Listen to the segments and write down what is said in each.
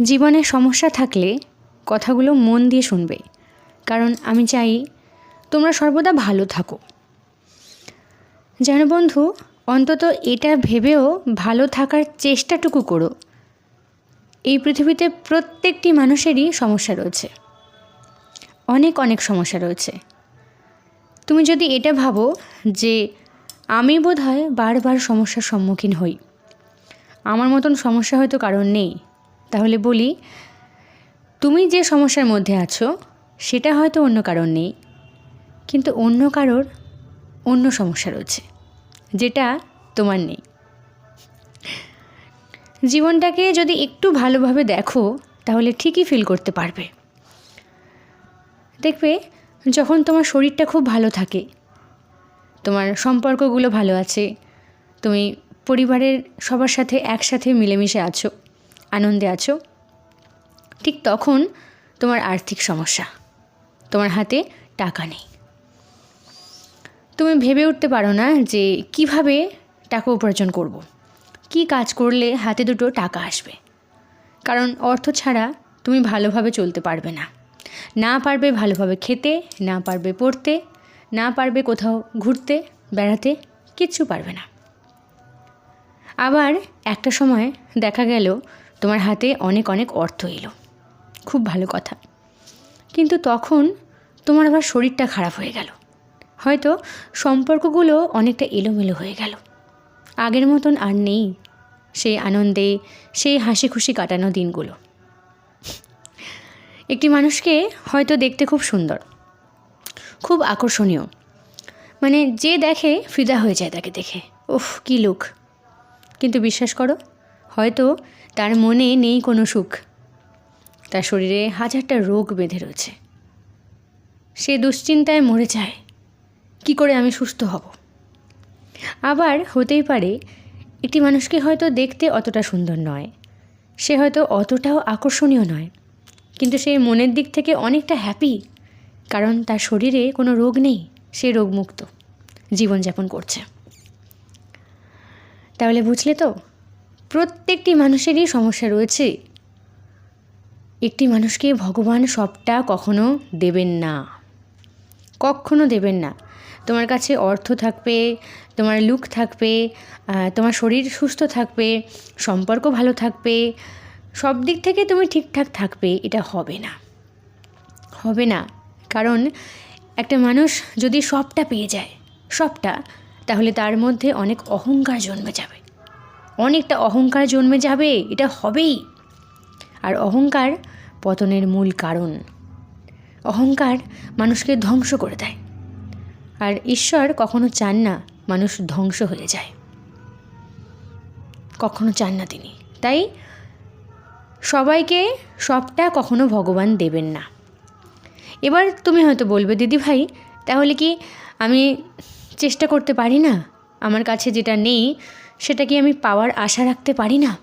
জীবনে সমস্যা থাকলে কথাগুলো মন দিয়ে শুনবে। কারণ আমি চাই তোমরা সর্বদা ভালো থাকো। যেন বন্ধু, অন্তত এটা ভেবেও ভালো থাকার চেষ্টাটুকু করো। এই পৃথিবীতে প্রত্যেকটি মানুষেরই সমস্যা রয়েছে। অনেক অনেক সমস্যা রয়েছে। তুমি যদি এটা ভাবো যে আমি বোধ হয় বারবার সমস্যার সম্মুখীন হই, আমার মতন সমস্যা হয়তো কারণ নেই। তাহলে বলি, তুমি যে সমস্যার মধ্যে আছো, সেটা হয়তো অন্য কারণ নেই, কিন্তু অন্য কারোর অন্য সমস্যা রয়েছে, যেটা তোমার নেই। জীবনটাকে যদি একটু ভালোভাবে দেখো, তাহলে ঠিকই ফিল করতে পারবে। দেখবে, যখন তোমার শরীরটা খুব ভালো থাকে, তোমার সম্পর্কগুলো ভালো আছে, তুমি পরিবারের সবার সাথে একসাথে মিলেমিশে আছো আনন্দে আছো? ঠিক তখন তোমার আর্থিক সমস্যা। তোমার হাতে টাকা নেই। তুমি ভেবে উঠতে পারো না যে কীভাবে টাকা উপার্জন করব। কি কাজ করলে হাতে দুটো টাকা আসবে? কারণ অর্থ ছাড়া তুমি ভালোভাবে চলতে পারবে না। না পারবে ভালোভাবে খেতে, না পারবে পড়তে, না পারবে কোথাও ঘুরতে, বেড়াতে, কিচ্ছু পারবে না। আবার একটা সময় দেখা গেল তোমার হাতে অনেক অনেক অর্থ এলো। খুব ভালো কথা। কিন্তু তখন তোমার আবার শরীরটা খারাপ হয়ে গেল। হয়তো সম্পর্কগুলো অনেকটা এলোমেলো হয়ে গেল। আগের মতন আর নেই সেই আনন্দে, সেই হাসি খুশি কাটানো দিনগুলো। একটি মানুষকে হয়তো দেখতে খুব সুন্দর, খুব আকর্ষণীয়। মানে যে দেখে ফিদা হয়ে যায় তাকে দেখে। ওফ কী লুক কিন্তু বিশ্বাস করো হয়তো তার মনে নেই কোনো সুখ। তার শরীরে হাজারটা রোগ বেঁধে রয়েছে। সে দুশ্চিন্তায় মরে যায়। কি করে আমি সুস্থ হব? আবার হতেই পারে একটি মানুষকে হয়তো দেখতে অতটা সুন্দর নয়। সে হয়তো অতটাও আকর্ষণীয় নয়। কিন্তু সে মনের দিক থেকে অনেকটা হ্যাপি কারণ তার শরীরে কোনো রোগ নেই। সে রোগমুক্ত। জীবনযাপন করছে। তাহলে বুঝলে তো? প্রত্যেকটি মানুষেরই সমস্যা রয়েছে। একটি মানুষকে ভগবান সবটা কখনো দেবেন না। কখনো দেবেন না। তোমার কাছে অর্থ থাকবে, তোমার লুক থাকবে তোমার শরীর সুস্থ থাকবে, সম্পর্ক ভালো থাকবে, সব দিক থেকে তুমি ঠিকঠাক থাকবে, এটা হবে না। হবে না। কারণ একটা মানুষ যদি সবটা পেয়ে যায়, সবটা, তাহলে তার মধ্যে অনেক অহংকার জন্মে যাবে। অনেকটা অহংকার জন্মে যাবে, এটা হবেই। আর অহংকার পতনের মূল কারণ। অহংকার মানুষকে ধ্বংস করে দেয়। আর ঈশ্বর কখনো চান না মানুষ ধ্বংস হয়ে যায়। কখনো চান না তিনি। তাই সবাইকে সবটা কখনো ভগবান দেবেন না। এবার তুমি হয়তো বলবে, দিদি ভাই, তাহলে কি আমি চেষ্টা করতে পারি না? আমার কাছে যেটা নেই সেটা কি আমি পাওয়ার আশা রাখতে পারি না?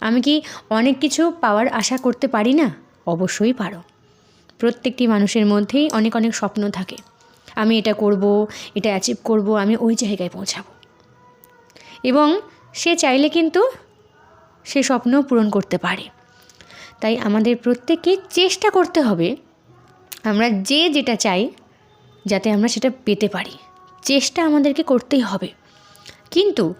আমি কি অনেক কিছু পাওয়ার আশা করতে পারি না? অবশ্যই পারো। প্রত্যেকটি মানুষের মধ্যেই অনেক অনেক স্বপ্ন থাকে। আমি এটা করব, এটা অ্যাচিভ করব, আমি ওই জায়গায় পৌঁছাবো। এবং সে চাইলে কিন্তু সে স্বপ্ন পূরণ করতে পারে। তাই আমাদের প্রত্যেককে চেষ্টা করতে হবে আমরা যে যেটা চাই যাতে আমরা সেটা পেতে পারি। চেষ্টা আমাদেরকে করতেই হবে। কিন্তু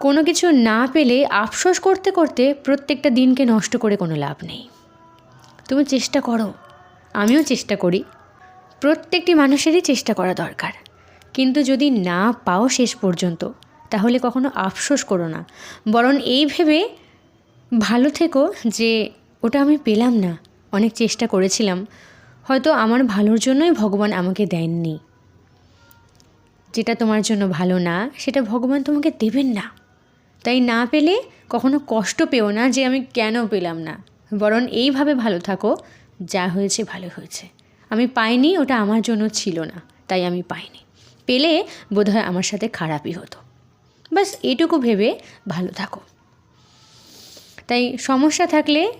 কোনো কিছু না পেলে আফসোস করতে করতে প্রত্যেকটা দিনকে নষ্ট করে কোনো লাভ নেই। তুমি চেষ্টা করো। আমিও চেষ্টা করি। প্রত্যেকটি মানুষেরই চেষ্টা করা দরকার। কিন্তু যদি না পাও শেষ পর্যন্ত, তাহলে কখনো আফসোস করো না। বরং এই ভেবে ভালো থেকো যে ওটা আমি পেলাম না। অনেক চেষ্টা করেছিলাম। হয়তো আমার ভালোর জন্যই ভগবান আমাকে দেননি। যেটা তোমার জন্য ভালো না, সেটা ভগবান তোমাকে দেবেন না। তাই না পেলে কখনো কষ্ট পেও না যে আমি কেন পেলাম না। বরং এইভাবে ভালো থাকো, যা হয়েছে ভালো হয়েছে। আমি পাইনি, ওটা আমার জন্য ছিল না, তাই আমি পাইনি। পেলে বোধহয় আমার সাথে খারাপই হতো। বাস এটুকু ভেবে ভালো থাকো। তাই সমস্যা থাকলে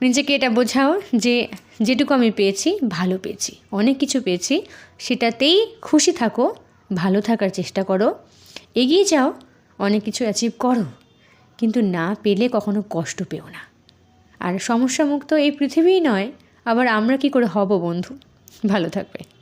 নিজেকে এটা বোঝাও যে যেটুকু আমি পেয়েছি, ভালো পেয়েছি, অনেক কিছু পেয়েছি, সেটাতেই খুশি থাকো, ভালো থাকার চেষ্টা করো, এগিয়ে যাও। অনেক কিছু অ্যাচিভ করো, কিন্তু না পেলে কখনো কষ্ট পেও না। আর সমস্যামুক্ত এই পৃথিবীই নয়, আবার আমরা কি করে হব বন্ধু? ভালো থাকবে।